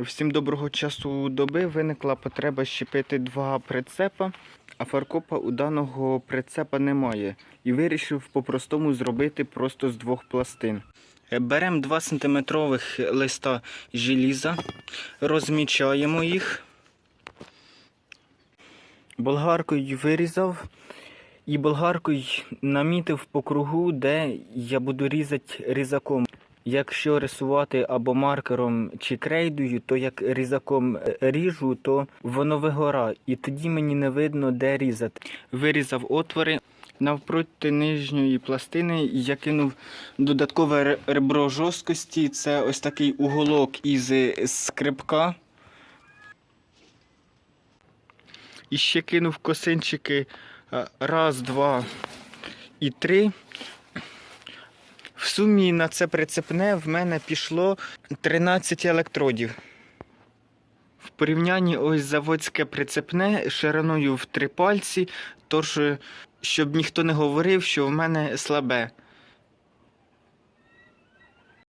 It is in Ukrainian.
Всім доброго часу доби виникла потреба щепити два прицепа, а фаркопа у даного прицепа немає. І вирішив по-простому зробити просто з двох пластин. Беремо 2 см листа желіза, розмічаємо їх, болгаркою вирізав і болгаркою намітив по кругу, де я буду різати різаком. Якщо рисувати або маркером чи крейдою, то як різаком е, ріжу, то воно вигора, і тоді мені не видно, де різати. Вирізав отвори. Навпроти нижньої пластини я кинув додаткове ребро жорсткості. Це ось такий уголок із е, скрипка. І ще кинув косинчики е, раз, два і три. Сумі на це прицепне в мене пішло 13 електродів. В порівнянні ось заводське прицепне шириною в три пальці, тож, щоб ніхто не говорив, що в мене слабе.